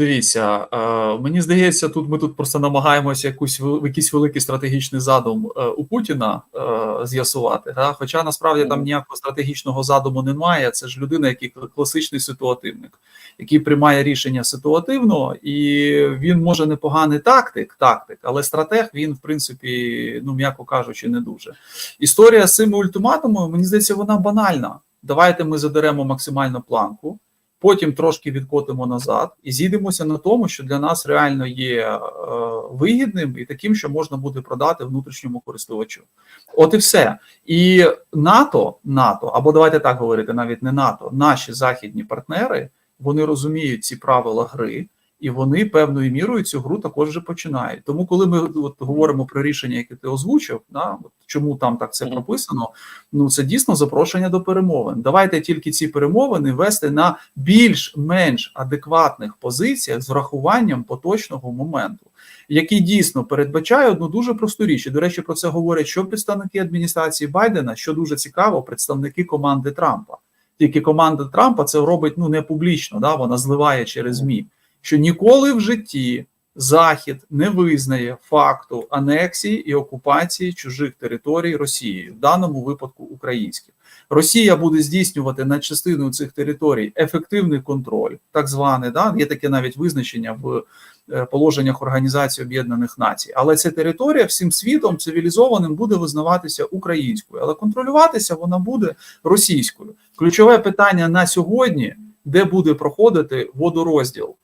Дивіться, е, мені здається, тут ми тут просто намагаємося якусь якийсь великий стратегічний задум е, у Путіна е, з'ясувати. Да? Хоча насправді там ніякого стратегічного задуму немає. Це ж людина, який класичний ситуативник, який приймає рішення ситуативно, і він може непоганий тактик, тактик, але стратег він, в принципі, ну м'яко кажучи, не дуже. Історія з цими ультиматумами, мені здається, вона банальна. Давайте ми задеремо максимальну планку. Потім трошки відкотимо назад і зійдемося на тому, що для нас реально є е, вигідним і таким, що можна буде продати внутрішньому користувачу. От і все. І НАТО, НАТО, або давайте так говорити, навіть не НАТО, наші західні партнери, вони розуміють ці правила гри. І вони певною мірою цю гру також вже починають. Тому, коли ми от говоримо про рішення, яке ти озвучив, да, от чому там так це прописано, ну це дійсно запрошення до перемовин. Давайте тільки ці перемовини вести на більш-менш адекватних позиціях з врахуванням поточного моменту, який дійсно передбачає одну дуже просту річ. І, до речі, про це говорять що представники адміністрації Байдена, що дуже цікаво, представники команди Трампа. Тільки команда Трампа це робить ну не публічно, да вона зливає через ЗМІ, що ніколи в житті Захід не визнає факту анексії і окупації чужих територій Росією, в даному випадку українських. Росія буде здійснювати над частиною цих територій ефективний контроль, так званий, да є таке навіть визначення в е, положеннях Організації Об'єднаних Націй. Але ця територія всім світом цивілізованим буде визнаватися українською, але контролюватися вона буде російською. Ключове питання на сьогодні, де буде проходити водорозділ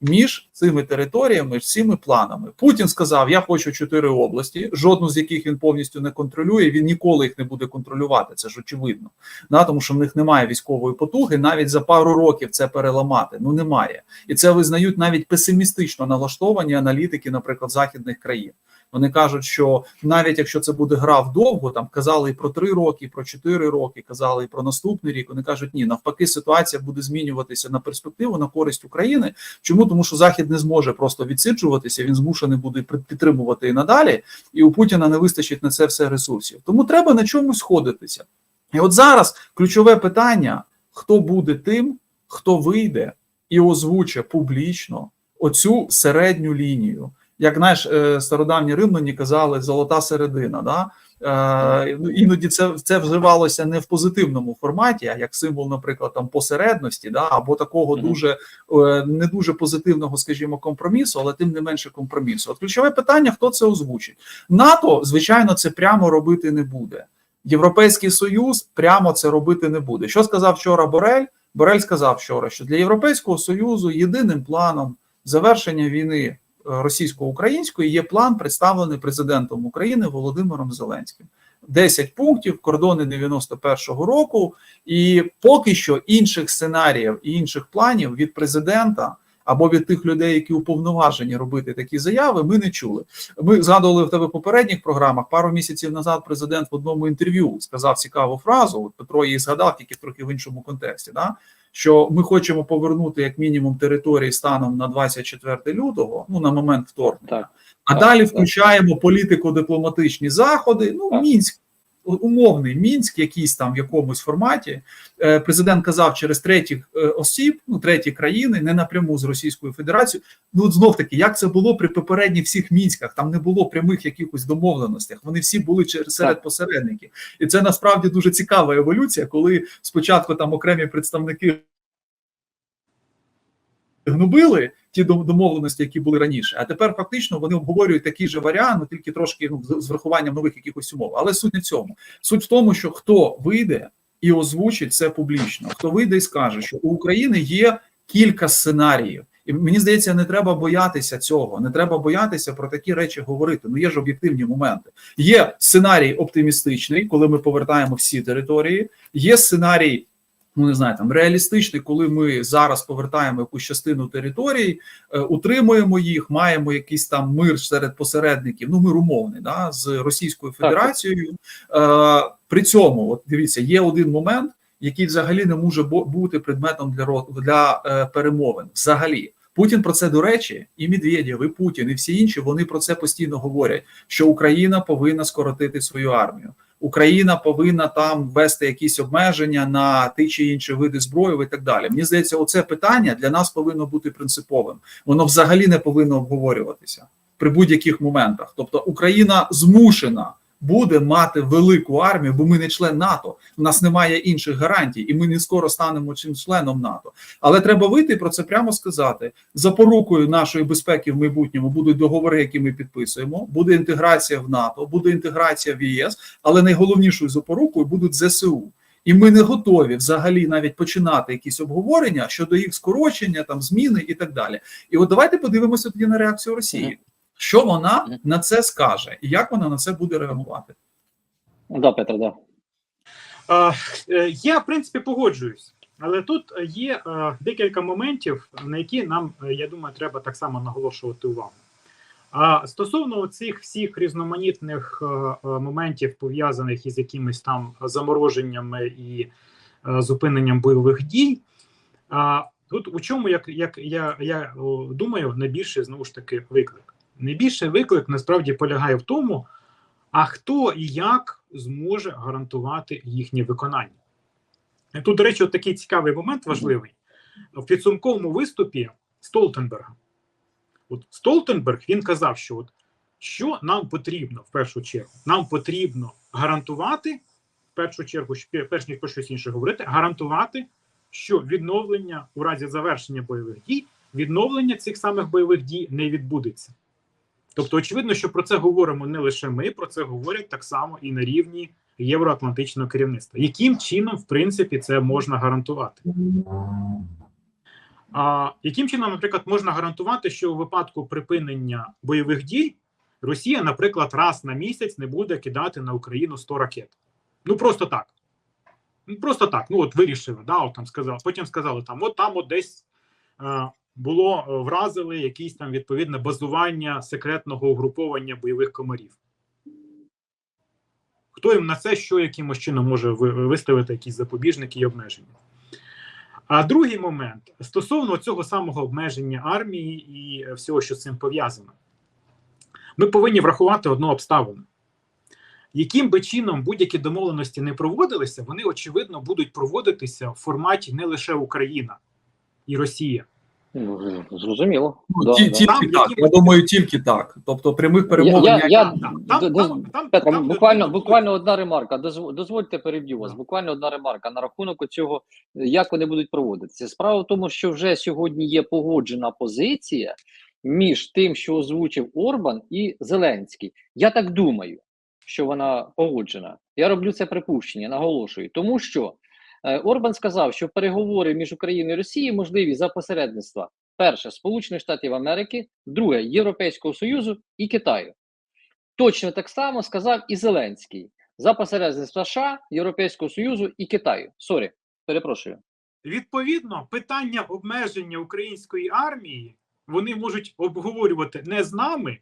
між цими територіями, всіми планами. Путін сказав: Я хочу чотири області, жодну з яких він повністю не контролює. Він ніколи їх не буде контролювати. Це ж очевидно. Да, тому що в них немає військової потуги, навіть за пару років це переламати. Ну немає, і це визнають навіть песимістично налаштовані аналітики, наприклад, західних країн. Вони кажуть, що навіть якщо це буде гра вдовго, там казали і про три роки, і про чотири роки, казали і про наступний рік. Вони кажуть, ні, навпаки, ситуація буде змінюватися на перспективу на користь України. Чому тому, що Захід не зможе просто відсиджуватися, він змушений буде під- підтримувати і надалі, і у Путіна не вистачить на це все ресурсів. Тому треба на чомусь сходитися. І от зараз ключове питання: хто буде тим, хто вийде і озвучить публічно оцю середню лінію як знаєш, е, стародавні римляні казали золота середина. Да? Е, ну, іноді це це вживалося не в позитивному форматі, а як символ, наприклад, там посередності, да, або такого дуже е, не дуже позитивного, скажімо, компромісу, але тим не менше компромісу. От ключове питання: хто це озвучить? НАТО, звичайно, це прямо робити не буде. Європейський союз прямо це робити не буде. Що сказав вчора Борель? Борель сказав вчора, що для Європейського союзу єдиним планом завершення війни російсько-української є план, представлений президентом України Володимиром Зеленським. 10 пунктів, кордони 91-го року, і поки що інших сценаріїв і інших планів від президента або від тих людей, які уповноважені робити такі заяви, ми не чули. Ми згадували в тебе в попередніх програмах. Пару місяців назад президент в одному інтерв'ю сказав цікаву фразу. От Петро її згадав тільки трохи в іншому контексті. Да? Що ми хочемо повернути як мінімум території станом на 24 лютого, ну на момент вторгнення. Так. А Так, далі так. включаємо політико-дипломатичні заходи. Ну, Так. мінськ, умовний мінськ, якийсь там в якомусь форматі. Е, Президент казав через третіх е, осіб, ну треті країни, не напряму з Російською Федерацією. Ну от знов таки, як це було при попередніх всіх мінськах? Там не було прямих якихось домовленостях. Вони всі були через серед посередників, і це насправді дуже цікава еволюція, коли спочатку там окремі представники гнобили ті домовленості, які були раніше. А тепер фактично вони обговорюють такий же варіант, ну, тільки трошки ну, з врахуванням нових якихось умов. Але суть не в цьому. Суть в тому, що хто вийде і озвучить це публічно, хто вийде і скаже, що у України є кілька сценаріїв. І мені здається, не треба боятися цього, не треба боятися про такі речі говорити. Ну є ж об'єктивні моменти. Є сценарій оптимістичний, коли ми повертаємо всі території. Є сценарій ну не знаю, там реалістичний, коли ми зараз повертаємо якусь частину територій, е, утримуємо їх, маємо якийсь там мир серед посередників, ну мир умовний, да, з Російською Федерацією. Так. при цьому, от дивіться, є один момент, який взагалі не може бу- бути предметом для для е, перемовин. Взагалі, Путін про це до речі, і Медведєв, і Путін, і всі інші вони про це постійно говорять: що Україна повинна скоротити свою армію. Україна повинна там ввести якісь обмеження на ті чи інші види зброї і так далі. Мені здається, оце питання для нас повинно бути принциповим. Воно взагалі не повинно обговорюватися при будь-яких моментах. Тобто Україна змушена буде мати велику армію, бо ми не член НАТО. У нас немає інших гарантій, і ми не скоро станемо чим членом НАТО. Але треба вийти про це прямо сказати. Запорукою нашої безпеки в майбутньому будуть договори, які ми підписуємо. Буде інтеграція в НАТО, буде інтеграція в ЄС, але найголовнішою запорукою будуть ЗСУ. І ми не готові взагалі навіть починати якісь обговорення щодо їх скорочення, там зміни і так далі. І от давайте подивимося тоді на реакцію Росії. Що вона на це скаже, і як вона на це буде реагувати? Да, Петро, да. Е, Я, в принципі, погоджуюсь, але тут є е, декілька моментів, на які нам, е, я думаю, треба так само наголошувати увагу. А стосовно цих всіх різноманітних е, е, моментів, пов'язаних із якимись там замороженнями і е, зупиненням бойових дій, а тут у чому, як, як я, я думаю, найбільший знову ж таки виклик. Найбільший виклик насправді полягає в тому, а хто і як зможе гарантувати їхнє виконання. Тут, до речі, от такий цікавий момент важливий. В підсумковому виступі Столтенберга. От Столтенберг він казав, що от що нам потрібно в першу чергу? Нам потрібно гарантувати, в першу чергу, перш ніж про щось інше говорити, гарантувати, що відновлення у разі завершення бойових дій, відновлення цих самих бойових дій не відбудеться. Тобто, очевидно, що про це говоримо не лише ми, про це говорять так само і на рівні євроатлантичного керівництва. Яким чином, в принципі, це можна гарантувати? А яким чином, наприклад, можна гарантувати, що у випадку припинення бойових дій Росія, наприклад, раз на місяць не буде кидати на Україну 100 ракет? Ну просто так. Ну просто так. Ну от вирішили, да, от там сказали. Потім сказали, там, от там от десь е, було е, вразили якісь там відповідне базування секретного угруповання бойових комарів. Хто їм на це що якимось чином може виставити якісь запобіжники і обмеження? А другий момент стосовно цього самого обмеження армії і всього, що з цим пов'язано, ми повинні врахувати одну обставину. Яким би чином будь-які домовленості не проводилися, вони очевидно будуть проводитися в форматі не лише Україна і Росія. Ну, Зрозуміло. Ну, Да, ті- да. тільки Там так. які- Я думаю, тільки так. Тобто, прямих перемовин Я- я- не там, там, там, Петро, там буквально, буквально одна ремарка. Дозвольте переб'ю вас. Буквально одна ремарка на рахунок цього, як вони будуть проводитися. Справа в тому, що вже сьогодні є погоджена позиція між тим, що озвучив Орбан і Зеленський. Я так думаю, що вона погоджена. Я роблю це припущення, наголошую, тому що Орбан сказав, що переговори між Україною і Росією можливі за посередництва перше Сполучених Штатів Америки, друге Європейського Союзу і Китаю. Точно так само сказав і Зеленський за посередництва США, Європейського Союзу і Китаю. Сорі, перепрошую. Відповідно, питання обмеження української армії вони можуть обговорювати не з нами,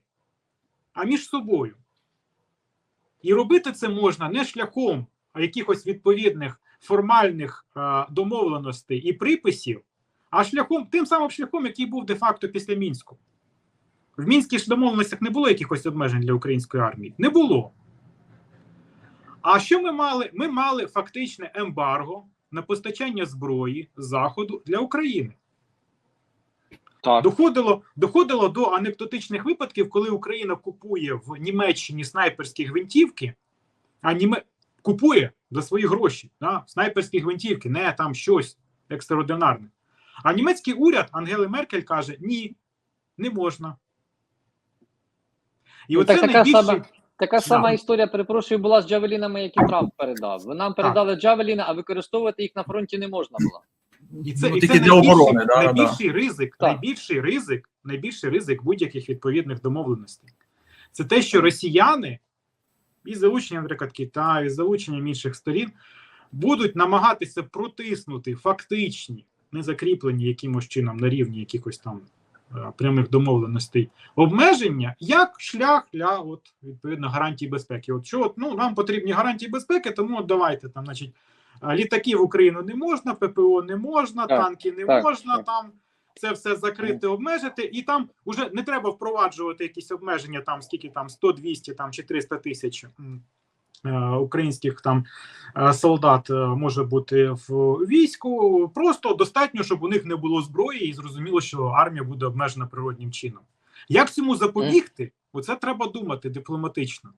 а між собою. І робити це можна не шляхом якихось відповідних формальних е, домовленостей і приписів, а шляхом тим самим шляхом, який був де-факто після Мінську. В мінських домовленостях не було якихось обмежень для української армії. Не було. А що ми мали? Ми мали фактичне ембарго на постачання зброї заходу для України. Так, Доходило, доходило до анекдотичних випадків, коли Україна купує в Німеччині снайперські гвинтівки, а Німе... купує за свої гроші да? снайперські гвинтівки, не там щось екстраординарне. А німецький уряд Ангели Меркель каже: ні, не можна. І Ну, оце так така найбільший... сама- така Да. сама історія, перепрошую, була з джавелінами, які Трамп передав. Ви нам передали джавеліни, а використовувати їх на фронті не можна було. І це, ну, і тільки це для найбільший, оборони, да, да, да. ризик, Так. найбільший ризик, найбільший ризик будь-яких відповідних домовленостей. Це те, що росіяни із залученням, наприклад, Китаю, із залученням інших сторін будуть намагатися протиснути фактичні, не закріплені якимось чином на рівні якихось там е, прямих домовленостей обмеження як шлях для от відповідно гарантій безпеки. От що от, ну нам потрібні гарантії безпеки, тому от давайте там, значить, а, літаки в Україну не можна, ППО не можна, Так, танки не так, можна так. там. Це все закрити, обмежити, і там уже не треба впроваджувати якісь обмеження, там скільки там 100, 200 там чи 300 тисяч е, українських там е, солдат е, може бути в війську. Просто достатньо, щоб у них не було зброї, і зрозуміло, що армія буде обмежена природнім чином. Як цьому запобігти? Оце треба думати дипломатично.